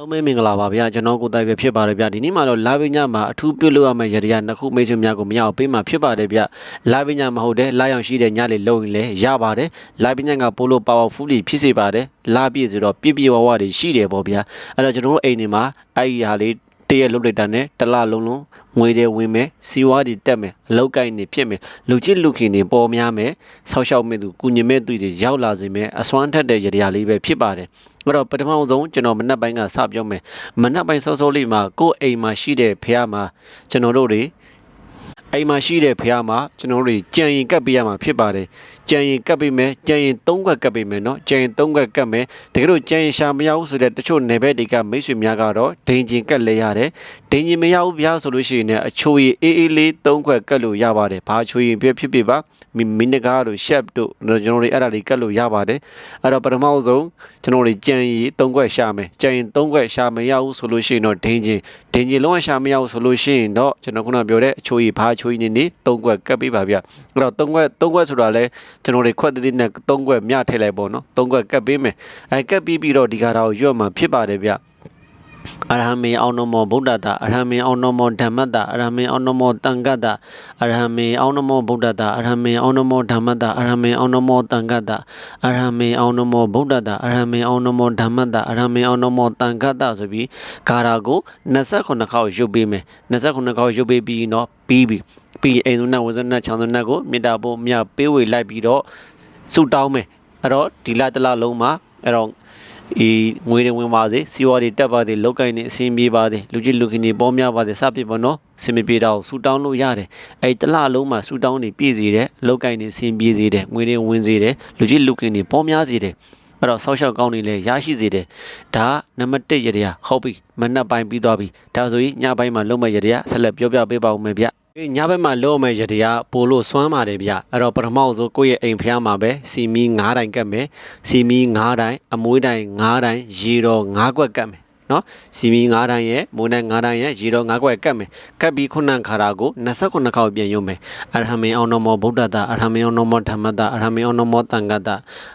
လုံးမဲမင်္ဂလာပါဗျာကျွန်တော်ကိုတိုက်ပဲဖြစ်ပါတယ်ဗျာဒီနေ့မှာတော့လာပညာမှာအထူးပြုလုပ်ရမယ့်ရတရားနှစ်ခုမိတ်ဆွေများကိုမရအောင်ပေးမှာဖြစ်ပါတယ်ဗျာလာပညာမဟုတ်တဲ့လာရောက်ရှိတဲ့ညလေးလုံးရင်လည်းရပါတယ်လာပညာကပိုလို့ powerful ဖြစ်စေပါတယ်လာပြည့်ဆိုတော့ပြည့်ပြည့်ဝဝတွေရှိတယ်ပေါ့ဗျာအဲ့တော့ကျွန်တော်တို့အိမ်နေမှာအဲ့ဒီဟာလေးတရက်လုတ်လိုက်တာနဲ့တစ်လလုံးလုံးငွေတွေဝင်မယ်စီဝါတွေတက်မယ်အလောက်ကိုင်းနေဖြစ်မယ်လူချစ်လူခင်တွေပေါ်များမယ်ဆောက်ရှောက်မဲ့သူကုညင်မဲ့သူတွေရောက်လာစေမယ်အစွမ်းထက်တဲ့ရတရားလေးပဲဖြစ်ပါတယ် အဲ့တော့ပထမဆုံးကျွန်တော်မနက်ပိုင်းကစပြောမယ်မနက်ပိုင်းစောစောလေးမှာကိုယ့်အိမ်မှာရှိတဲ့ဖះမှာကျွန်တော်တို့တွေအိမ်မှာရှိတဲ့ဖះမှာကျွန်တော်တို့တွေကြံရင်ကပ်ပေးရမှာဖြစ်ပါတယ် ကြံရင်ကတ်ပေးမယ်ကြံရင်၃ခွက်ကတ်ပေးမယ်နော်ကြံရင်၃ခွက်ကတ်မယ်တကယ်လို့ကြံရင်ရှာမရဘူးဆိုတဲ့တချို့နယ်ဘက်တွေကမိတ်ဆွေများကတော့ဒိန်ကျင်ကတ်လဲရတယ်ဒိန်ကျင်မရဘူးဗျာဆိုလို့ရှိရင်လည်းအချိုရည်အေးအေးလေး၃ခွက်ကတ်လို့ရပါတယ်ဘာအချိုရည်ပြဖြစ်ပြပါမင်းတကားတို့ shep တို့ကျွန်တော်တွေအဲ့ဒါလေးကတ်လို့ရပါတယ်အဲ့တော့ပထမဆုံးကျွန်တော်တွေကြံရည်၃ခွက်ရှာမယ်ကြံရင်၃ခွက်ရှာမရဘူးဆိုလို့ရှိရင်တော့ဒိန်ကျင်ဒိန်ကျင်လုံးဝရှာမရဘူးဆိုလို့ရှိရင်တော့ကျွန်တော်ခုနပြောတဲ့အချိုရည်ဘာအချိုရည်နေနေ၃ခွက်ကတ်ပေးပါဗျအဲ့တော့၃ခွက်၃ခွက်ဆိုတာလဲကျွန်တော်တို့ခွက်တည်းနဲ့၃ခွက်မြထည့်လိုက်ပေါ့နော်၃ခွက်ကတ်ပေးမယ်အဲကတ်ပြီးပြီးတော့ဒီကားတော့ရွတ်မှာဖြစ်ပါတယ်ဗျအရဟမေအောင်နမောဗုဒ္ဓတာအရဟမေအောင်နမောဓမ္မတာအရဟမေအောင်နမောတန်ခတ်တာအရဟမေအောင်နမောဗုဒ္ဓတာအရဟမေအောင်နမောဓမ္မတာအရဟမေအောင်နမောတန်ခတ်တာအရဟမေအောင်နမောဗုဒ္ဓတာအရဟမေအောင်နမောဓမ္မတာအရဟမေအောင်နမောတန်ခတ်တာဆိုပြီးဂါရာကို28ခေါက်ရုပ်ပေးမယ်28ခေါက်ရုပ်ပေးပြီးတော့ပြီးပြီ ပြီးအိမ်စုနဲ့ဝဇ္ဇနချောင်းစုနဲ့ကိုမေတ္တာပို့မြပေးဝေလိုက်ပြီးတော့ဆုတောင်းမယ်အဲ့တော့ဒီလတစ်လလုံးမှာအဲ့တော့ဤငွေတွေဝင်ပါစေစီဝါတွေတက်ပါစေလောက်ကင်နေအဆင်ပြေပါစေလူကြီးလူခင်တွေပေါများပါစေစပြပါနော်အဆင်မပြေတော့ဆူတောင်းလို့ရတယ်အဲ့တလလုံးမှာဆူတောင်းနေပြည့်စေတယ်လောက်ကင်နေအဆင်ပြေစေတယ်ငွေတွေဝင်စေတယ်လူကြီးလူခင်တွေပေါများစေတယ်အဲ့တော့ဆောက်ရှောက်ကောင်းနေလဲရရှိစေတယ်ဒါနံပါတ်1ရတရားဟုတ်ပြီမနက်ပိုင်းပြီးသွားပြီဒါဆိုရင်ညပိုင်းမှာလုံးမဲ့ရတရားဆက်လက်ပြောပြပေးပါဦးမယ်ဗျ အေးညဘက်မှာလုံးမဲ့ရတရားပို့လို့စွမ်းပါတယ်ဗျအဲ့တော့ပထမဆုံးကိုယ့်ရဲ့အိမ်ဖျားမှာပဲစီမီ9တိုင်ကတ်မယ်စီမီ9တိုင်အမွေးတိုင်9တိုင်ရေတော်9ကွက်ကတ်မယ် နော်စီမီ9တိုင်ရဲ့မိုးတိုင်9တိုင်ရဲ့ရေတော်9ကွက်ကတ်မယ်ကတ်ပြီးခုနန်ခါရာကို29ခေါက်ပြန်ရုံမယ်အရဟမေအောင်နမောဗုဒ္ဓတာအရဟမေအောင်နမောဓမ္မတာအရဟမေအောင်နမောတန်ခတာ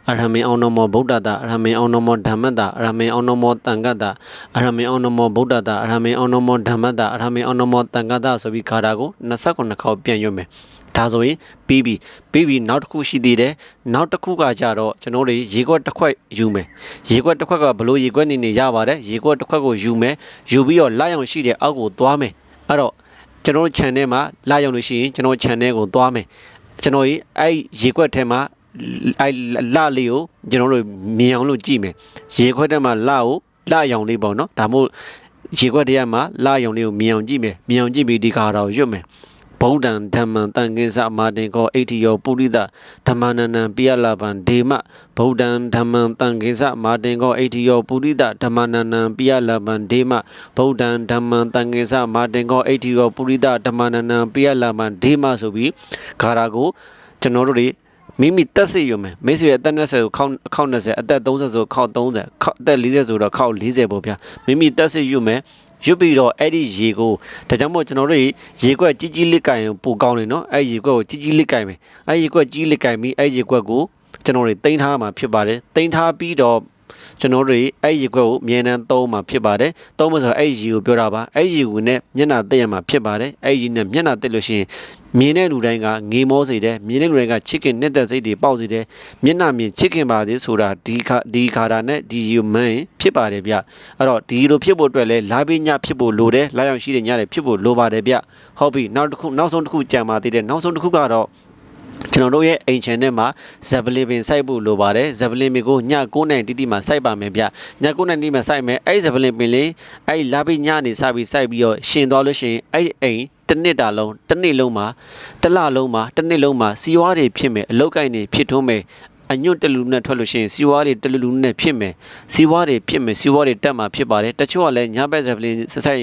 အရဟမေအောင်နမောဗုဒ္ဓတာအရဟမေအောင်နမောဓမ္မတာအရဟမေအောင်နမောတန်ခတာအရဟမေအောင်နမောဗုဒ္ဓတာအရဟမေအောင်နမောဓမ္မတာအရဟမေအောင်နမောတန်ခတာဆိုပြီးခါရာကို29ခေါက်ပြန်ရုံမယ် ဒါဆိုရင်ပြီးပြီပြီးပြီနောက်တစ်ခုရှိသေးတယ်နောက်တစ်ခုကကြတော့ကျွန်တော်တို့ရေခွက်တစ်ခွက်ယူမယ်ရေခွက်တစ်ခွက်ကဘလို့ရေခွက်နေနေရပါတယ်ရေခွက်တစ်ခွက်ကိုယူမယ်ယူပြီးတော့လာရောင်ရှိတဲ့အောက်ကိုသွားမယ်အဲ့တော့ကျွန်တော်တို့ channel မှာလာရောင်လို့ရှိရင်ကျွန်တော် channel ကိုသွားမယ်ကျွန်တော်ကြီးအဲ့ရေခွက်ထဲမှာအဲ့လာလေးကိုကျွန်တော်တို့မြင်အောင်လို့ကြည့်မယ်ရေခွက်ထဲမှာလာကိုလာရောင်လေးပေါ့နော်ဒါမို့ရေခွက်ထဲမှာလာရောင်လေးကိုမြင်အောင်ကြည့်မယ်မြင်အောင်ကြည့်ပြီးဒီခါတော့ရွတ်မယ် ဗုဒ္ဓံဓမ္မံတန်ကိစ္စမာတင်ကောအိဋ္ဌိယောပုရိသဓမ္မနနံပိယလာဗံဒေမဗုဒ္ဓံဓမ္မံတန်ကိစ္စမာတင်ကောအိဋ္ဌိယောပုရိသဓမ္မနနံပိယလာဗံဒေမဗုဒ္ဓံဓမ္မံတန်ကိစ္စမာတင်ကောအိဋ္ဌိယောပုရိသဓမ္မနနံပိယလာဗံဒေမဆိုပြီးဂါရာကိုကျွန်တော်တို့တွေမိမိတက်စီရုံမယ်မိတ်ဆွေအသက်20ကိုခေါက်ခေါက်20အသက်30ဆိုခေါက်30ခေါက်အသက်40ဆိုတော့ခေါက်40ပေါ့ဗျာမိမိတက်စီရုံမယ် ရွတ်ပြီးတော့အဲ့ဒီရေကိုဒါကြောင့်မို့ကျွန်တော်တို့ရေကွက်ကြီးကြီးလေးကင်ပိုကောင်းနေနော်အဲ့ရေကွက်ကိုကြီးကြီးလေးကင်မယ်အဲ့ရေကွက်ကြီးလေးကင်ပြီးအဲ့ရေကွက်ကိုကျွန်တော်တို့တင်ထားမှာဖြစ်ပါတယ်တင်ထားပြီးတော့ ကျွန်တော်တို့အဲ့ရေခွက်ကိုအမြဲတမ်းသုံးမှာဖြစ်ပါတယ်။သုံးမှာဆိုအဲ့ရေကိုပြောတာပါ။အဲ့ရေကိုနဲ့မျက်နှာတက်ရမှာဖြစ်ပါတယ်။အဲ့ရေနဲ့မျက်နှာတက်လို့ရှိရင်မြင်တဲ့လူတိုင်းကငေမောစေတယ်။မြင်တဲ့လူတိုင်းကချစ်ခင်နှစ်သက်စိတ်တွေပေါက်စေတယ်။မျက်နှာမြင်ချစ်ခင်ပါစေဆိုတာဒီခါဒီခါတာနဲ့ဒီရေမန်းဖြစ်ပါတယ်ဗျ။အဲ့တော့ဒီလိုဖြစ်ဖို့အတွက်လဲလာပေးညဖြစ်ဖို့လိုတယ်။လာရောက်ရှိတဲ့ညတွေဖြစ်ဖို့လိုပါတယ်ဗျ။ဟုတ်ပြီနောက်တစ်ခုနောက်ဆုံးတစ်ခုကြံပါသေးတယ်။နောက်ဆုံးတစ်ခုကတော့ ကျွန်တော်တို့ရဲ့အိမ်ချန်ထဲမှာဇက်ပလင်ပင်စိုက်ဖို့လိုပါတယ်ဇက်ပလင်ပင်ကိုည9နိုင်တိတိမှာစိုက်ပါမယ်ဗျည9နိုင်တိတိမှာစိုက်မယ်အဲ့ဇက်ပလင်ပင်လေးအဲ့လာပြီးညနေစပြီးစိုက်ပြီးတော့ရှင်သွားလို့ရှိရင်အဲ့အိမ်တစ်နှစ်တာလုံးတစ်နှစ်လုံးမှာတစ်လလုံးမှာတစ်နှစ်လုံးမှာစီဝါတွေဖြစ်မယ်အလုတ်ကိုင်းတွေဖြစ်ထွန်းမယ်အညွတ်တလူနဲ့ထွက်လို့ရှိရင်စီဝါတွေတလူလူနဲ့ဖြစ်မယ်စီဝါတွေဖြစ်မယ်စီဝါတွေတက်မှာဖြစ်ပါတယ်တချို့ကလည်းညဘက်ဇက်ပလင်ဆက်ဆိုင်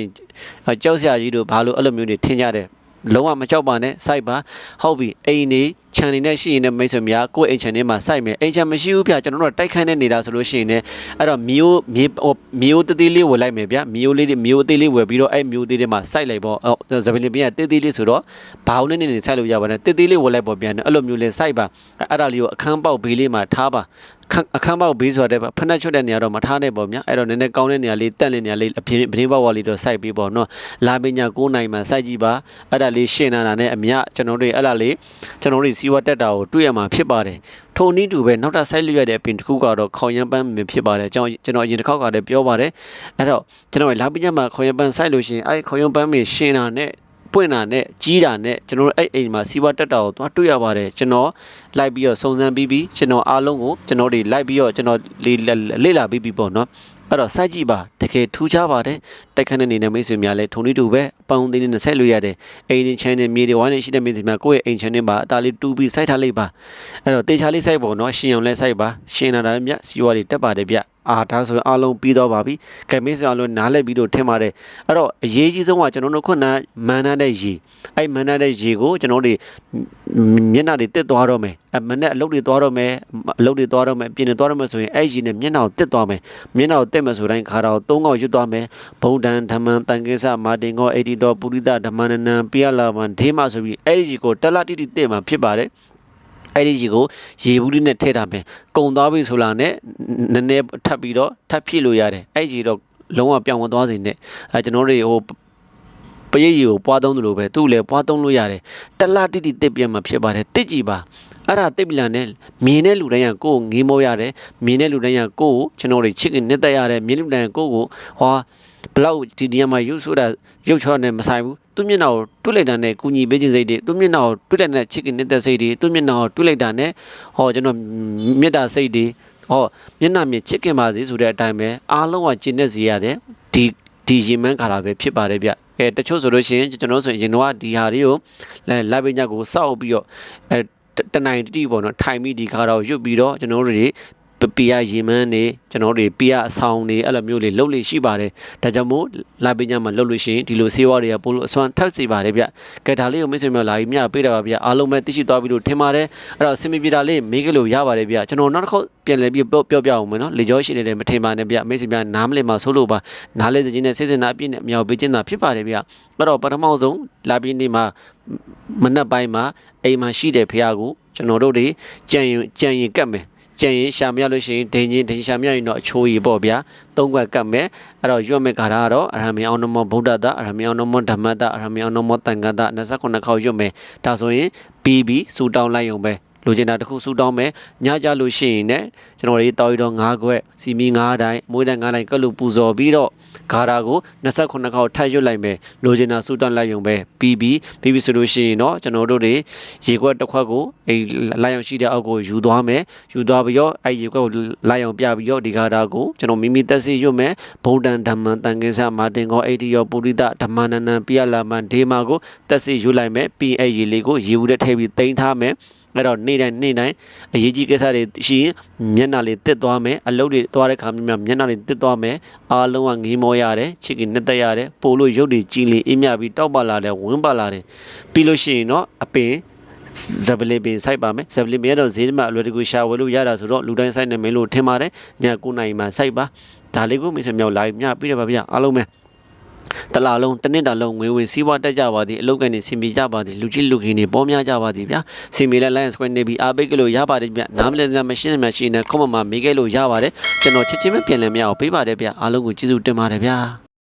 ကြောက်စရာကြီးတို့ဘာလို့အဲ့လိုမျိုးတွေထင်ကြတယ်လုံးဝမကြောက်ပါနဲ့စိုက်ပါဟုတ်ပြီအိမ်နေခြံနေနဲ့ရှိရင်လည်းမိတ်ဆွေများကိုယ့်အိမ်ခြံထဲမှာစိုက်မယ်အိမ်ခြံမရှိဘူးဗျကျွန်တော်တို့ကတိုက်ခန်းနေနေတာဆိုလို့ရှိရင်လည်းအဲ့တော့မျိုးမြေဟိုမျိုးတသေးလေးဝယ်လိုက်မယ်ဗျမျိုးလေးတွေမျိုးအသေးလေးဝယ်ပြီးတော့အဲ့မျိုးသေးတွေမှာစိုက်လိုက်ပေါ့အော်ဇပင်လေးပြန်တေးသေးလေးဆိုတော့ဘာလို့နေနေစိုက်လို့ရပါနဲ့တေးသေးလေးဝယ်လိုက်ပေါ့ဗျအဲ့လိုမျိုးလေးစိုက်ပါအဲ့ဒါလေးကိုအခန်းပေါက်ဘေးလေးမှာထားပါခန်းအခန်းပေါက်ဘေးဆိုတဲ့ဖက်နှက်ချွတ်တဲ့နေရာတော့မထားနဲ့ပေါ့ဗျာအဲ့တော့နည်းနည်းကောင်းတဲ့နေရာလေးတက်တဲ့နေရာလေးအပြင်ပရင်းပေါက်ဝါလေးတော့စိုက်ပြီးပေါ့နော်လာပညာ9နိုင်မှာစိုက်ကြည့်ပါအဲ့ဒါလေးရှင်းလာတာနဲ့အမြကျွန်တော်တို့အဲ့ဒါလေးကျွန်တော်တို့စီဝတ်တက်တာကိုတွေ့ရမှာဖြစ်ပါတယ်ထိုနည်းတူပဲနောက်ထပ်စိုက်လို့ရတဲ့အပြင်တစ်ခုကတော့ခေါင်ရမ်းပန်းမဖြစ်ပါတယ်ကျွန်တော်ကျွန်တော်အရင်တစ်ခေါက်ကလည်းပြောပါတယ်အဲ့တော့ကျွန်တော်လာပညာမှာခေါင်ရမ်းပန်းစိုက်လို့ရှိရင်အဲ့ခေါင်ရမ်းပန်းမရှင်းတာနဲ့ ပွင့်တာနဲ့ကြီးတာနဲ့ကျွန်တော်တို့အဲ့အိမ်မှာစီးပွားတက်တာကိုသွားတွေ့ရပါတယ်ကျွန်တော်လိုက်ပြီးတော့စုံစမ်းပြီးပြီးကျွန်တော်အားလုံးကိုကျွန်တော်တွေလိုက်ပြီးတော့ကျွန်တော်လေလေ့လာပြီးပြီးပေါ့နော်အဲ့တော့စိုက်ကြည့်ပါတကယ်ထူးခြားပါတယ်တိုက်ခန်းတဲ့နေနဲ့မိတ်ဆွေများလည်းထုံနေတူပဲအပေါင်းအသင်းနဲ့ဆက်လို့ရတယ်အိမ်ချင်းချမ်းနဲ့မြေတွေဝိုင်းနေရှိတဲ့မိတ်ဆွေများကိုယ့်ရဲ့အိမ်ချမ်းနဲ့ပါအသားလေးတူပြီးစိုက်ထားလိုက်ပါအဲ့တော့တေချာလေးစိုက်ပေါ့နော်ရှင်အောင်လဲစိုက်ပါရှင်လာတာမြတ်စီဝါတွေတက်ပါတယ်ဗျ အာဒါဆိုရင်အားလုံးပြီးတော့ပါပြီကဲမိတ်ဆွေအားလုံးနားလဲပြီးတော့ထင်ပါတယ်အဲ့တော့အရေးကြီးဆုံးကကျွန်တော်တို့ခုနမန်နာတဲ့ရေအဲ့မန်နာတဲ့ရေကိုကျွန်တော်တို့မျက်နှာတွေတက်သွားတော့မယ်အမနဲ့အလုပ်တွေသွားတော့မယ်အလုပ်တွေသွားတော့မယ်ပြင်နေသွားတော့မယ်ဆိုရင်အဲ့ရေနဲ့မျက်နှာကိုတက်သွားမယ်မျက်နှာကိုတက်မယ်ဆိုတိုင်းခါတော့သုံးကောက်ရွတ်သွားမယ်ဗုဒ္ဓံဓမ္မံတန်ကိစ္စမာတင်ကောအေဒီတော်ပုရိသဓမ္မနနံပိယလာမန်ဒေမဆိုပြီးအဲ့ဒီရေကိုတက်လာတိတိတက်မှာဖြစ်ပါတယ် အဲ့ဒီရေကိုရေဘူးလေးနဲ့ထည့်ထားမယ်။ကုံသွားပြီဆိုလာနဲ့နည်းနည်းထပ်ပြီးတော့ထပ်ဖြည့်လို့ရတယ်။အဲ့ဒီရေတော့လုံးဝပြောင်းဝင်သွားစေနဲ့။အဲကျွန်တော်တွေဟိုပရိတ်ရီကိုပွားသုံးသလိုပဲသူ့လည်းပွားသုံးလို့ရတယ်။တလတိတိတစ်ပြတ်မှာဖြစ်ပါတယ်။တစ်ကြည်ပါ။အဲ့ဒါတိတ်ပလန်နဲ့မြင်တဲ့လူတိုင်းကကိုယ်ငေးမောရတယ်။မြင်တဲ့လူတိုင်းကကိုယ်ကျွန်တော်တွေချစ်ခင်နှစ်သက်ရတယ်။မြင်လူတိုင်းကိုယ်ကိုဟော ဘလောက်ဒီဒီမှာရုပ်ဆိုတာရုပ်ချောနဲ့မဆိုင်ဘူးသူမျက်နှာကိုတွတ်လိုက်တာနဲ့ကုညီပေးခြင်းစိတ်တွေသူမျက်နှာကိုတွတ်လိုက်တဲ့ချစ်ခင်နေတဲ့စိတ်တွေသူမျက်နှာကိုတွတ်လိုက်တာနဲ့ဟောကျွန်တော်မေတ္တာစိတ်တွေဟောမျက်နှာမြင်ချစ်ခင်ပါစေဆိုတဲ့အတိုင်းပဲအားလုံးကကျင့်တဲ့စီရတယ်ဒီဒီရင်မှန်းခါတာပဲဖြစ်ပါတယ်ဗျအဲတချို့ဆိုလို့ရှိရင်ကျွန်တော်ဆိုရင်ရင်တော့ဒီဟာလေးကိုလာပညာကိုစောက်ပြီးတော့အဲတနိုင်တိပေါ့နော်ထိုင်ပြီးဒီခါတော့ရွတ်ပြီးတော့ကျွန်တော်တို့တွေ ပပီယာရေမန်းနေကျွန်တော်တို့ပီယာအဆောင်နေအဲ့လိုမျိုးလေးလှုပ်လို့ရှိပါတယ်ဒါကြောင့်မို့လာပညာမှာလှုပ်လို့ရှိရင်ဒီလိုဆေးဝါးတွေကပို့လို့အစွမ်းထပ်စေပါတယ်ဗျကဲဒါလေးကိုမိတ်ဆွေမျိုးလာပြီးမြပေးတာပါဗျအားလုံးပဲသိရှိသွားပြီလို့ထင်ပါတယ်အဲ့တော့စင်မပြေတာလေးမေးကြလို့ရပါတယ်ဗျကျွန်တော်နောက်တစ်ခေါက်ပြန်လည်ပြီးပြောပြောပြအောင်မယ်နော်လေကြောရှိနေတယ်မထင်ပါနဲ့ဗျမိတ်ဆွေများနားမလည်မှဆိုလို့ပါနားလဲစခြင်းနဲ့စိတ်စင်နာအပြည့်နဲ့မြောက်ပေးခြင်းသာဖြစ်ပါတယ်ဗျအဲ့တော့ပထမဆုံးလာပြီးနေမှာမနက်ပိုင်းမှာအိမ်မှာရှိတဲ့ဖះကိုကျွန်တော်တို့တွေကြံရင်ကြံရင်ကတ်မယ် ကျန်ရင်ရှာမရလို့ရှိရင်ဒိန်ချင်းဒိန်ရှာမရရင်တော့အချိုးကြီးပေါ့ဗျာသုံးခွက်ကတ်မယ်အဲ့တော့ရွတ်မဲ့ခါတာကတော့အရဟမေအောင်နမောဗုဒ္ဓတအရဟမေအောင်နမောဓမ္မတအရဟမေအောင်နမောတန်ခတ29ခေါက်ရွတ်မယ်ဒါဆိုရင်ပြီးပြီးစူတောင်းလိုက်ရုံပဲ လိုချင်တာတစ်ခုစူတောင်းမယ်ညကြလို့ရှိရင်လည်းကျွန်တော်တို့တောက်ရတော့၅ခွက်စီမီ၅တိုင်းမွေးတိုင်း၅တိုင်းကတ်လို့ပူဇော်ပြီးတော့ဂါရာကို29ခေါက်ထပ်ရွတ်လိုက်မယ်လိုချင်တာစူတောင်းလိုက်ရုံပဲပြီးပြီးပြီးပြီးဆိုလို့ရှိရင်တော့ကျွန်တော်တို့တွေရေခွက်တစ်ခွက်ကိုအဲလိုက်အောင်ရှိတဲ့အောက်ကိုယူသွားမယ်ယူသွားပြီးတော့အဲရေခွက်ကိုလိုက်အောင်ပြပြီးတော့ဒီဂါရာကိုကျွန်တော်မိမိသက်စီရွတ်မယ်ဗုဒ္ဓံဓမ္မံတန်ကိစ္စမာတင်ကောအိတိယောပုရိသဓမ္မနနံပိယလာမန်ဒေမာကိုသက်စီရွတ်လိုက်မယ်ပြီးအဲရေလေးကိုရေဘူးတဲ့ထည့်ပြီးတိမ့်ထားမယ် အဲ့တော့နေ့တိုင်းနေ့တိုင်းအရေးကြီးကိစ္စတွေရှိရင်မျက်နှာလေးတစ်သွားမယ်အလုပ်တွေသွားတဲ့ခါမြမျက်နှာလေးတစ်သွားမယ်အားလုံးကငေးမောရတယ်ချစ်ကနှစ်သက်ရတယ်ပို့လို့ရုပ်တွေကြည်လင်အေးမြပြီးတောက်ပါလာတယ်ဝင်းပါလာတယ်ပြီးလို့ရှိရင်တော့အပင်ဇပလီပင်စိုက်ပါမယ်ဇပလီပင်ကတော့ဈေးမှာအလွယ်တကူရှာဝယ်လို့ရတာဆိုတော့လူတိုင်းစိုက်နေမယ်လို့ထင်ပါတယ်ည9နိုင်မှာစိုက်ပါဒါလေးကိုမိတ်ဆွေမြောက်လာညပြီးတော့ပါဗျအားလုံးပဲ တလာလုံးတစ်နှစ်တာလုံးငွေဝင်စီးပွားတက်ကြပါသည်အလုပ်ကနေစင်ပြေကြပါသည်လူကြီးလူကြီးနေပေါများကြပါသည်ဗျာစင်ပြေလဲ Lions Square နေပြီးအားပိတ်ကလို့ရပါတယ်ဗျနားမလည်စမရှင်းမှရှိနေခွန်မမမေးခဲ့လို့ရပါတယ်ကျွန်တော်ချက်ချင်းပဲပြန်လည်မရအောင်ပေးပါတယ်ဗျအားလုံးကိုကျေးဇူးတင်ပါတယ်ဗျာ